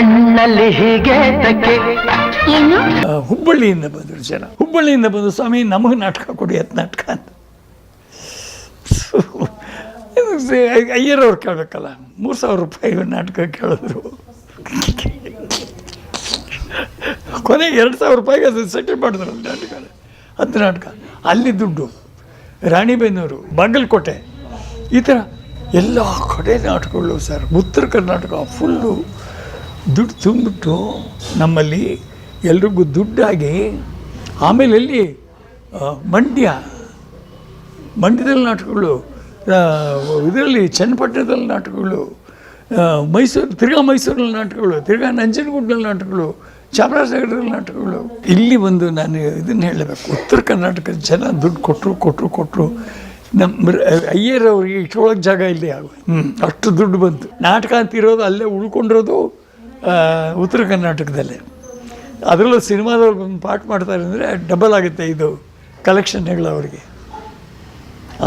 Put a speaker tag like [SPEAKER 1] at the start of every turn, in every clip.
[SPEAKER 1] ಕಣ್ಣಲ್ಲಿ ಹೀಗೆ
[SPEAKER 2] ಹುಬ್ಬಳ್ಳಿಯಿಂದ ಬಂದರು ಜನ. ಹುಬ್ಬಳ್ಳಿಯಿಂದ ಬಂದು ಸ್ವಾಮಿ ನಮಗೆ ನಾಟಕ ಕೊಡಿ ಅದು ನಾಟಕ ಅಂತ. ಅಯ್ಯರವ್ರು ಕೇಳಬೇಕಲ್ಲ ಮೂರು ಸಾವಿರ ರೂಪಾಯಿ ನಾಟಕ ಕೇಳಿದ್ರು. ಕೊನೆಗೆ ಎರಡು ಸಾವಿರ ರೂಪಾಯಿಗೆ ಅದು ಸೆಟಲ್ ಮಾಡಿದ್ರು ನಾಟಕ. ಅದು ನಾಟಕ. ಅಲ್ಲಿ ದುಡ್ಡು. ರಾಣಿಬೆನ್ನೂರು ಬಾಗಲಕೋಟೆ. ಈ ಥರ ಎಲ್ಲ ಕಡೆ ನಾಟಕಗಳು ಸರ್. ಉತ್ತರ ಕರ್ನಾಟಕ ಫುಲ್ಲು ದುಡ್ಡು ತುಂಬಿಟ್ಟು ನಮ್ಮಲ್ಲಿ ಎಲ್ರಿಗೂ ದುಡ್ಡಾಗಿ, ಆಮೇಲೆ ಅಲ್ಲಿ ಮಂಡ್ಯ, ಮಂಡ್ಯದಲ್ಲಿ ನಾಟಕಗಳು ಇದರಲ್ಲಿ ಚನ್ನಪಟ್ಟಣದಲ್ಲಿ ನಾಟಕಗಳು ಮೈಸೂರು, ತಿರ್ಗಾ ಮೈಸೂರಲ್ಲಿ ನಾಟಕಗಳು, ತಿರ್ಗಾ ನಂಜನಗೂಡಲ್ಲಿ ನಾಟಕಗಳು, ಚಾಮರಾಜನಗರದಲ್ಲಿ ನಾಟಕಗಳು. ಇಲ್ಲಿ ಒಂದು ನಾನು ಇದನ್ನು ಹೇಳಬೇಕು. ಉತ್ತರ ಕರ್ನಾಟಕದ ಜನ ದುಡ್ಡು ಕೊಟ್ಟರು ಕೊಟ್ಟರು ಕೊಟ್ಟರು ನಮ್ಮ ಅಯ್ಯರವ್ರಿಗೆ ಇಟ್ಕೊಳ್ಳೋಕೆ ಜಾಗ ಇಲ್ಲಿ ಆಗ ಹ್ಞೂ ಅಷ್ಟು ದುಡ್ಡು ಬಂತು. ನಾಟಕ ಅಂತಿರೋದು ಅಲ್ಲೇ ಉಳ್ಕೊಂಡಿರೋದು ಉತ್ತರ ಕರ್ನಾಟಕದಲ್ಲಿ. ಅದರಲ್ಲೂ ಸಿನಿಮಾದವ್ರು ಪಾಠ ಮಾಡ್ತಾರೆ ಅಂದರೆ ಡಬಲ್ ಆಗುತ್ತೆ ಇದು ಕಲೆಕ್ಷನ್ಗಳು ಅವರಿಗೆ.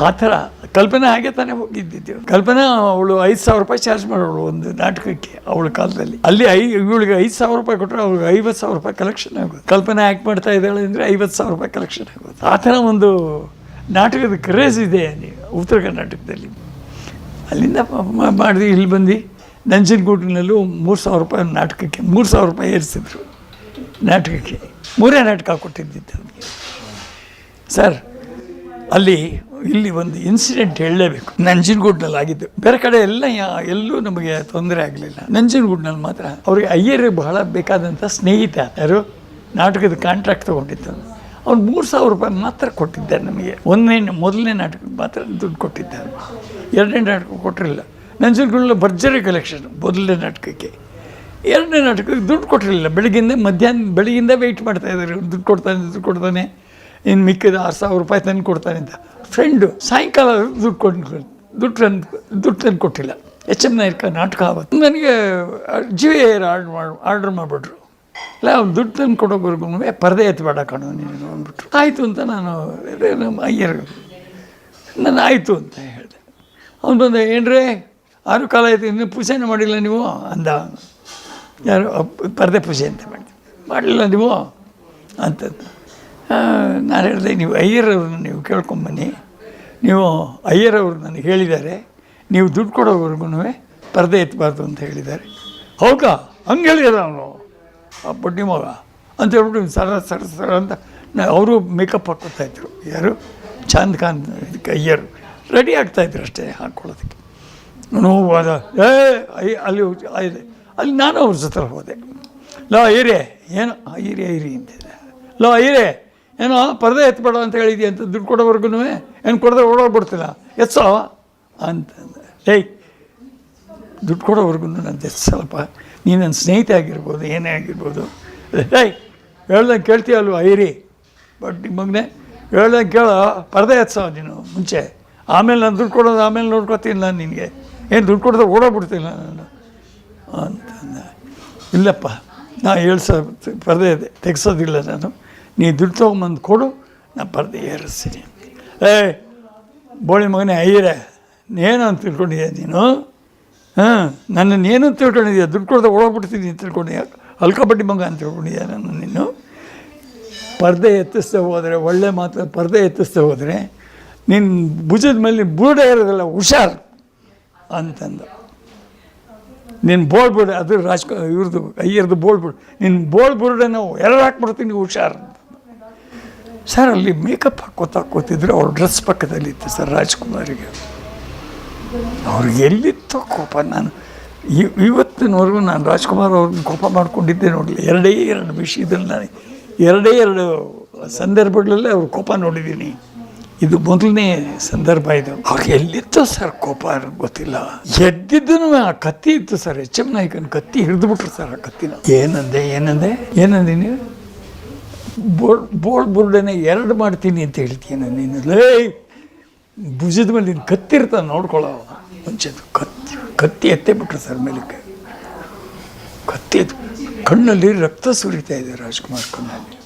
[SPEAKER 2] ಆ ಥರ. ಕಲ್ಪನೆ ಹಾಗೆ ತಾನೇ ಹೋಗಿದ್ದಿದ್ದು. ಕಲ್ಪನೆ ಅವಳು ಐದು ಸಾವಿರ ರೂಪಾಯಿ ಚಾರ್ಜ್ ಮಾಡೋಳು ಒಂದು ನಾಟಕಕ್ಕೆ ಅವಳ ಕಾಲದಲ್ಲಿ. ಅಲ್ಲಿ ಐ, ಇವಳಿಗೆ ಐದು ಸಾವಿರ ರೂಪಾಯಿ ಕೊಟ್ಟರೆ ಅವ್ಳಿಗೆ ಐವತ್ತು ಸಾವಿರ ರೂಪಾಯಿ ಕಲೆಕ್ಷನ್ ಆಗೋದು. ಕಲ್ಪನೆ ಆ್ಯಕ್ಟ್ ಮಾಡ್ತಾ ಇದ್ದಾಳೆ ಅಂದರೆ ಐವತ್ತು ಸಾವಿರ ರೂಪಾಯಿ ಕಲೆಕ್ಷನ್ ಆಗೋದು. ಆ ಥರ ಒಂದು ನಾಟಕದ ಕ್ರೇಜ್ ಇದೆ ನೀವು ಉತ್ತರ ಕರ್ನಾಟಕದಲ್ಲಿ. ಅಲ್ಲಿಂದ ಮಾಡಿದ್ವಿ ಇಲ್ಲಿ ಬಂದು ನಂಜನಗೂಡಿನಲ್ಲೂ ಮೂರು ಸಾವಿರ ರೂಪಾಯಿ ನಾಟಕಕ್ಕೆ, ಮೂರು ಸಾವಿರ ರೂಪಾಯಿ ಏರಿಸಿದ್ರು. ನಾಟಕಕ್ಕೆ. ಮೂರೇ ನಾಟಕ ಕೊಟ್ಟಿದ್ದಿತ್ತು ಸರ್, ಅಲ್ಲಿ ಇಲ್ಲಿ ಒಂದು ಇನ್ಸಿಡೆಂಟ್ ಹೇಳಲೇಬೇಕು. ನಂಜನಗೂಡ್ನಲ್ಲಿ ಆಗಿದ್ದು. ಬೇರೆ ಕಡೆ ಎಲ್ಲ ಎಲ್ಲೂ ನಮಗೆ ತೊಂದರೆ ಆಗಲಿಲ್ಲ. ನಂಜನಗೂಡ್ನಲ್ಲಿ ಮಾತ್ರ ಅವ್ರಿಗೆ ಅಯ್ಯರಿಗೆ ಬಹಳ ಬೇಕಾದಂಥ ಸ್ನೇಹಿತ ಯಾರು? ನಾಟಕದ ಕಾಂಟ್ರಾಕ್ಟ್ ತೊಗೊಂಡಿದ್ದು. ಅವ್ನು ಮೂರು ಸಾವಿರ ರೂಪಾಯಿ ಮಾತ್ರ ಕೊಟ್ಟಿದ್ದಾರೆ ನಮಗೆ. ಒಂದನೇ, ಮೊದಲನೇ ನಾಟಕಕ್ಕೆ ಮಾತ್ರ ದುಡ್ಡು ಕೊಟ್ಟಿದ್ದಾರೆ. ಎರಡನೇ ನಾಟಕ ಕೊಟ್ಟಿರಲಿಲ್ಲ. ನಂಜನಗೂಡಲ್ಲಿ ಭರ್ಜರಿ ಕಲೆಕ್ಷನ್ ಮೊದಲನೇ ನಾಟಕಕ್ಕೆ. ಎರಡನೇ ನಾಟಕಕ್ಕೆ ದುಡ್ಡು ಕೊಟ್ಟಿರಲಿಲ್ಲ. ಬೆಳಗ್ಗಿಂದ ಮಧ್ಯಾಹ್ನ ಬೆಳಗ್ಗಿಂದ ವೆಯ್ಟ್ ಮಾಡ್ತಾ ಇದ್ದಾರೆ. ದುಡ್ಡು ಕೊಡ್ತಾನೆ ದುಡ್ಡು ಕೊಡ್ತಾನೆ. ಇನ್ನು ಮಿಕ್ಕಿದ ಆರು ಸಾವಿರ ರೂಪಾಯಿ ತಂದು ಕೊಡ್ತಾನೆ ಅಂತ. ಫ್ರೆಂಡು ಸಾಯಂಕಾಲ ದುಡ್ಡು ಕೊಟ್ಟು, ದುಡ್ಡು ತಂದು ದುಡ್ಡು ತಂದು ಕೊಟ್ಟಿಲ್ಲ. ಎಚ್ ಎಂ ನಾಯಕ ನಾಟಕ ಆವತ್ತು. ನನಗೆ ಜಿ ಏರ್ ಆರ್ಡ್ರ್ ಮಾಡಿ, ಆರ್ಡ್ರ್ ಮಾಡಿಬಿಟ್ರು. ಇಲ್ಲ, ಅವ್ನು ದುಡ್ಡು ತಂದು ಕೊಡೋವರೆಗೂ ಪರದೆ ಎತ್ತಬೇಡ ಕಣೋ ನೀನು ಅಂದ್ಬಿಟ್ರು. ಆಯಿತು ಅಂತ ನಾನು, ನಮ್ಮ ಅಯ್ಯರ್, ನಾನು ಆಯಿತು ಅಂತ ಹೇಳಿದೆ. ಅವ್ನು ಬಂದ, ಏನ್ರೇ ಆರು ಕಾಲ ಆಯಿತು, ಇನ್ನೂ ಪೂಜೆನೂ ಮಾಡಿಲ್ಲ ನೀವು ಅಂದ. ಯಾರು ಪರದೆ ಪೂಜೆ ಅಂತ ಮಾಡಿ. ಮಾಡಲಿಲ್ಲ ನೀವು ಅಂತ ನಾನು ಹೇಳಿದೆ, ನೀವು ಅಯ್ಯರವ್ರನ್ನ ನೀವು ಕೇಳ್ಕೊಂಬನ್ನಿ. ನೀವು ಅಯ್ಯರವ್ರು ನನಗೆ ಹೇಳಿದ್ದಾರೆ. ನೀವು ದುಡ್ಡು ಕೊಡೋವರೆಗೂ ಪರದೆ ಎತ್ತಬಾರ್ದು ಅಂತ ಹೇಳಿದ್ದಾರೆ. ಹೌದಾ? ಹಂಗೆ ಹೇಳಿದಾರೆ ಅವನು. ಆ ಬಡ್ಡಿ ಮಗ. ಅಂತ ಹೇಳ್ಬಿಟ್ಟು ಸರ ಸರ ಸರ ಅಂತ ಅವರು ಮೇಕಪ್ ಹಾಕ್ಕೊತಾಯಿದ್ರು ಯಾರು? ಚಾಂದ್ ಖಾನ್ ಇದಕ್ಕೆ ಅಯ್ಯರು ರೆಡಿ ಆಗ್ತಾಯಿದ್ರು ಅಷ್ಟೇ ಹಾಕ್ಕೊಳ್ಳೋದಕ್ಕೆ. ಹೋಗುವಾಗ ಏ ಅಲ್ಲಿ ಅಲ್ಲಿ ನಾನು ಅವ್ರ ಜೊತೆ ಹೋದೆ. ಲೋ, ಐರೇ, ಏನು, ಐರಿ ಐರಿ ಅಂತ ಲೋ, ಐರೇ, ಏನೋ ಪರದೆ ಎತ್ಬೇಡ ಅಂತ ಹೇಳಿದ್ಯಾ ಅಂತ ದುಡ್ಡು ಕೊಡೋವರೆಗೂ ಏನು ಕೊಡದೆ ಓಡೋಗ್ಬಿಡ್ತಿಲ್ಲ. ಎತ್ಸೋ ಅಂತಂದೆ. ಏಯ್ ದುಡ್ಡು ಕೊಡೋವರೆಗೂ ನಾನು ಎತ್ಸಲ್ಲಪ್ಪ. ನೀನು ನನ್ನ ಸ್ನೇಹಿತ ಆಗಿರ್ಬೋದು, ಏನೇ ಆಗಿರ್ಬೋದು. ಏಯ್ ಹೇಳ್ದಂಗೆ ಕೇಳ್ತೀಯಲ್ವ ಐರಿ? ಬಟ್ ನಿಮ್ಮ ಮಗನೇ, ಹೇಳ್ದಂಗೆ ಕೇಳೋ, ಪರದೆ ಎತ್ಸೋ ನೀನು ಮುಂಚೆ. ಆಮೇಲೆ ನಾನು ದುಡ್ಡು ಕೊಡೋದು, ಆಮೇಲೆ ನೋಡ್ಕೊತೀನಿ ನಾನು ನಿನಗೆ. ಏನು ದುಡ್ಡು ಕೊಡೋದು ಓಡೋಗ್ಬಿಡ್ತಿಲ್ಲ ನಾನು ಅಂತಂದ ಇಲ್ಲಪ್ಪ ನಾ ಏಳು ಸಾವಿರ ಪರದೆ ಇದೆ ತೆಗ್ಸೋದಿಲ್ಲ ನಾನು ನೀ ದುಡ್ಡು ತೊಗೊಂಬಂದು ಕೊಡು ನಾ ಪರದೆ ಏರಿಸ್ತೀನಿ ಏ ಬೋಳಿ ಮಗನೇ ಅಯ್ಯರೆ ಏನು ಅಂತ ತಿಳ್ಕೊಂಡಿದ್ಯಾ ನೀನು ಹಾಂ ನನ್ನನ್ನು ಏನು ಅಂತ ತಿಳ್ಕೊಂಡಿದ್ಯಾ ದುಡ್ಡು ಕೊಡದೆ ಓಡೋಗ್ಬಿಡ್ತೀನಿ ಅಂತ ತಿಳ್ಕೊಂಡಿದ್ಯಾ ಅಲ್ಕಬಡ್ಡಿ ಮಗ ಅಂತ ತಿಳ್ಕೊಂಡಿದ್ಯಾ ನನ್ನ ನೀನು ಪರದೆ ಎತ್ತಿಸ್ತಾ ಹೋದರೆ ಒಳ್ಳೆ ಮಾತು ಪರದೆ ಎತ್ತಿಸ್ತಾ ಹೋದರೆ ನಿನ್ನ ಭುಜದ ಮೇಲೆ ಬುರುಡೆ ಇರೋದಿಲ್ಲ ಹುಷಾರ್ ಅಂತಂದ. ನಿನ್ನ ಬೋಳ್ ಬಿಡು, ಅದು ರಾಜ್ ಇವ್ರದ್ದು ಅಯ್ಯರ್ದು ನಿನ್ನ ಬೋಳ್ ಬುರುಡೆ ನಾವು ಎರಡು ಹಾಕ್ಬಿಡ್ತೀನಿ ಹುಷಾರ್ ಸರ್, ಅಲ್ಲಿ ಮೇಕಪ್ ಹಾಕೋತ ಹಾಕೋತಿದ್ರೆ ಅವ್ರ ಡ್ರೆಸ್ ಪಕ್ಕದಲ್ಲಿ ಇತ್ತು ಸರ್, ರಾಜ್ಕುಮಾರಿಗೆ. ಅವ್ರಿಗೆ ಎಲ್ಲಿತ್ತು ಕೋಪ, ನಾನು ಇವತ್ತಿನವರೆಗೂ ನಾನು ರಾಜ್ಕುಮಾರ್ ಅವ್ರನ್ನ ಕೋಪ ಮಾಡ್ಕೊಂಡಿದ್ದೆ ನೋಡಲಿ. ಎರಡೇ ಎರಡು ವಿಷಯದಲ್ಲಿ ನಾನು ಎರಡೇ ಎರಡು ಸಂದರ್ಭಗಳಲ್ಲಿ ಅವ್ರ ಕೋಪ ನೋಡಿದ್ದೀನಿ. ಇದು ಮೊದಲನೇ ಸಂದರ್ಭ ಇದು. ಅವ್ರಿಗೆ ಎಲ್ಲಿತ್ತು ಸರ್ ಕೋಪ ಗೊತ್ತಿಲ್ಲ. ಎದ್ದಿದ್ದನು ಆ ಕತ್ತಿ ಇತ್ತು ಸರ್, ಎಚ್ ಎಂ ನಾಯ್ಕನ ಕತ್ತಿ ಹಿಡಿದ್ಬಿಟ್ರು ಸರ್ ಆ ಕತ್ತಿನ. ಏನಂದೆ ಏನಂದೆ ಏನಂದೆ ನೀವು ಬೋರ್ಡ್ ಬೋರ್ಡ್ ಬುರ್ಡನೆ ಎರಡು ಮಾಡ್ತೀನಿ ಅಂತ ಹೇಳ್ತೀನಿ ನೀನು ಲೇ, ಭುಜದ ಮೇಲೆ ನೀನು ಕತ್ತಿರ್ತಾನೆ ನೋಡ್ಕೊಳ್ಳೋ ಮುಂಚೆದು ಕತ್ತಿ ಕತ್ತಿ ಎತ್ತೇ ಬಿಟ್ರು ಸರ್ ಮೇಲಕ್ಕೆ. ಕತ್ತಿ ಕಣ್ಣಲ್ಲಿ ರಕ್ತ ಸುರಿತಾ ಇದೆ ರಾಜ್ಕುಮಾರ್ ಕಣ್ಣಲ್ಲಿ.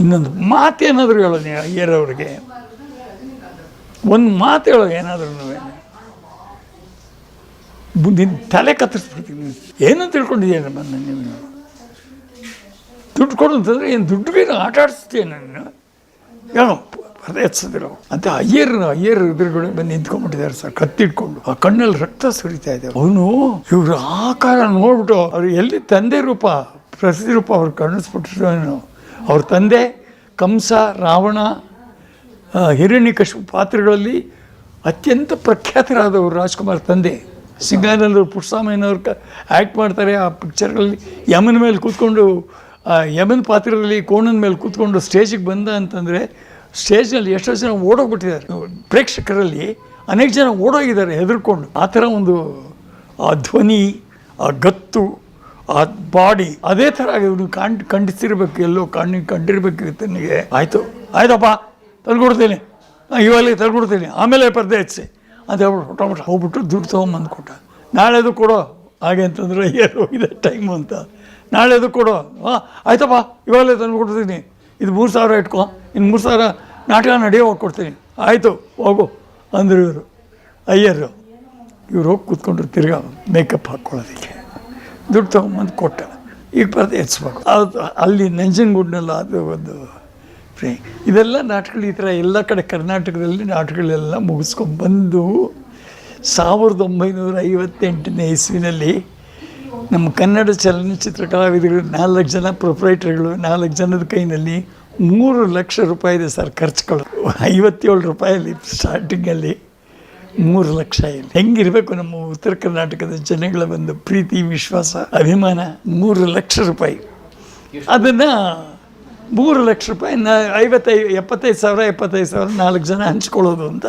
[SPEAKER 2] ಇನ್ನೊಂದು ಮಾತೇನಾದರೂ ಹೇಳೋ ನೀ ಅಯ್ಯರವ್ರಿಗೆ. ಒಂದು ಮಾತು ಹೇಳೋ ಏನಾದ್ರೂ ನಿನ್ನ ತಲೆ ಕತ್ತರಿಸ್ಬಿಡ್ತೀನಿ ಏನಂತ ತಿಳ್ಕೊಂಡಿದ್ದೀಯ ನಮ್ಮನ್ನು ನೀವು ದುಡ್ಡು ಕೊಡು ಅಂತಂದರೆ ಏನು ದುಡ್ಡು ಆಟ ಆಡಿಸ್ತೀಯ ನನ್ನ ಏನೋ ಅದೇ ಎತ್ಸಿದ್ರು ಅಂತ ಅಯ್ಯರ್ ಅಯ್ಯರ್ ಎದುರುಗಡೆ ಬಂದು ನಿಂತ್ಕೊಂಡ್ಬಿಟ್ಟಿದ್ದಾರೆ ಸರ್ ಕತ್ತಿಟ್ಕೊಂಡು. ಆ ಕಣ್ಣಲ್ಲಿ ರಕ್ತ ಸುರಿತಾ ಇದೆ ಅವನು? ಇವ್ರ ಆಕಾರ ನೋಡ್ಬಿಟ್ಟು ಅವ್ರು ಎಲ್ಲಿ ತಂದೆ ರೂಪ ಪ್ರಸಿದ್ಧ ರೂಪ ಅವ್ರು ಕಾಣಿಸ್ಬಿಟ್ಟಿರೋ ಅವ್ರ ತಂದೆ ಕಂಸ ರಾವಣ ಆ, ಹಿರಣ್ಯಕಶಿಪು ಪಾತ್ರಗಳಲ್ಲಿ ಅತ್ಯಂತ ಪ್ರಖ್ಯಾತರಾದವರು ರಾಜ್ಕುಮಾರ್ ತಂದೆ. ಸಿಂಗಾನಲ್ಲೂರು ಪುಟ್ಸಾಮಯ್ಯನವ್ರು ಕ ಆ್ಯಕ್ಟ್ ಮಾಡ್ತಾರೆ. ಆ ಪಿಕ್ಚರ್ಗಳಲ್ಲಿ ಯಮನ ಮೇಲೆ ಕೂತ್ಕೊಂಡು ಯಮನ ಪಾತ್ರದಲ್ಲಿ ಕೋಣನ ಮೇಲೆ ಕೂತ್ಕೊಂಡು ಸ್ಟೇಜಿಗೆ ಬಂದ ಅಂತಂದರೆ ಸ್ಟೇಜ್ನಲ್ಲಿ ಎಷ್ಟೋ ಜನ ಓಡೋಗ್ಬಿಟ್ಟಿದ್ದಾರೆ. ಪ್ರೇಕ್ಷಕರಲ್ಲಿ ಅನೇಕ ಜನ ಓಡೋಗಿದ್ದಾರೆ ಹೆದರ್ಕೊಂಡು. ಆ ಥರ ಒಂದು ಆ ಧ್ವನಿ ಆ ಗತ್ತು ಆ ಬಾಡಿ ಅದೇ ಥರ ಇವನು ಕಾಣ್ ಖಂಡಿಸಿರ್ಬೇಕು ಎಲ್ಲೋ ಕಣ್ಣಿಗೆ ಕಂಡಿರ್ಬೇಕು ತನಗೆ ಆಯಿತು. ಆಯ್ತಪ್ಪ. ತಂದ್ಕೊಡ್ತೀನಿ ಹಾಂ ಇವಾಗ ತಂದ್ಕೊಡ್ತೀನಿ ಆಮೇಲೆ ಪರ್ದೆ ಹಚ್ಚಿ. ಅಂತ ಹೇಳ್ಬಿಟ್ಟು ಹೊಟ್ಟೋಗ್ಬಿಟ್ಟು ಹೋಗ್ಬಿಟ್ಟು ದುಡ್ಡು ತೊಗೊಂಬಂದು ಕೊಟ್ಟ. ನಾಳೆದು ಕೊಡೋ. ಹಾಗೆ ಅಂತಂದ್ರೆ ಏನು ಹೋಗಿದೆ ಟೈಮು ಅಂತ. ನಾಳೆದು ಕೊಡೋ. ಹಾಂ ಆಯ್ತಪ್ಪ. ಇವಾಗಲೇ ತಂದು ಕೊಡ್ತೀನಿ ಇದು ಮೂರು ಸಾವಿರ ಇಟ್ಕೊ. ಇನ್ನು ಮೂರು ಸಾವಿರ ನಾಟಕ ನಡೆಯೋ ಕೊಡ್ತೀನಿ. ಆಯಿತು, ಹೋಗು. ಅಂದರು ಇವರು. ಅಯ್ಯರು, ಇವ್ರು ಹೋಗಿ ಕೂತ್ಕೊಂಡ್ರು ತಿರ್ಗಾ ಮೇಕಪ್ ಹಾಕ್ಕೊಳ್ಳೋದಕ್ಕೆ. ದುಡ್ಡು ತೊಗೊಂಬಂದು ಕೊಟ್ಟ. ಈಗ ಪರದೆ ಹೆಚ್ಚಬೇಕು ಅದು, ಅಲ್ಲಿ ನಂಜನಗೂಡಿನಲ್ಲ ಅದು ಒಂದು ಇದೆಲ್ಲ ನಾಟಕಗಳು ಈ ಥರ ಎಲ್ಲ ಕಡೆ ಕರ್ನಾಟಕದಲ್ಲಿ ನಾಟಕಗಳೆಲ್ಲ ಮುಗಿಸ್ಕೊಂಡ್ಬಂದು ಸಾವಿರದ ಒಂಬೈನೂರ ಐವತ್ತೆಂಟನೇ ಇಸ್ವಿನಲ್ಲಿ ನಮ್ಮ ಕನ್ನಡ ಚಲನಚಿತ್ರ ಕಲಾವಿದರು ನಾಲ್ಕು ಜನ ಪ್ರೊಪ್ರೈಟರ್ಗಳು ನಾಲ್ಕು ಜನದ ಕೈನಲ್ಲಿ ಮೂರು ಲಕ್ಷ ರೂಪಾಯಿ ಇದೆ ಸರ್ ಖರ್ಚುಗಳು. ಐವತ್ತೇಳು ರೂಪಾಯಲ್ಲಿ ಸ್ಟಾರ್ಟಿಂಗಲ್ಲಿ ಮೂರು ಲಕ್ಷ ಇಲ್ಲಿ. ಹೆಂಗಿರಬೇಕು ನಮ್ಮ ಉತ್ತರ ಕರ್ನಾಟಕದ ಜನಗಳ ಒಂದು ಪ್ರೀತಿ, ವಿಶ್ವಾಸ, ಅಭಿಮಾನ ಮೂರು ಲಕ್ಷ ರೂಪಾಯಿ. ಅದನ್ನು ಮೂರು ಲಕ್ಷ ರೂಪಾಯಿ ನ ಐವತ್ತೈ ಎಪ್ಪತ್ತೈದು ಸಾವಿರ ಎಪ್ಪತ್ತೈದು ಸಾವಿರ ನಾಲ್ಕು ಜನ ಹಂಚ್ಕೊಳ್ಳೋದು ಅಂತ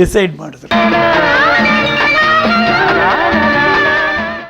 [SPEAKER 2] ಡಿಸೈಡ್ ಮಾಡಿದ್ರು.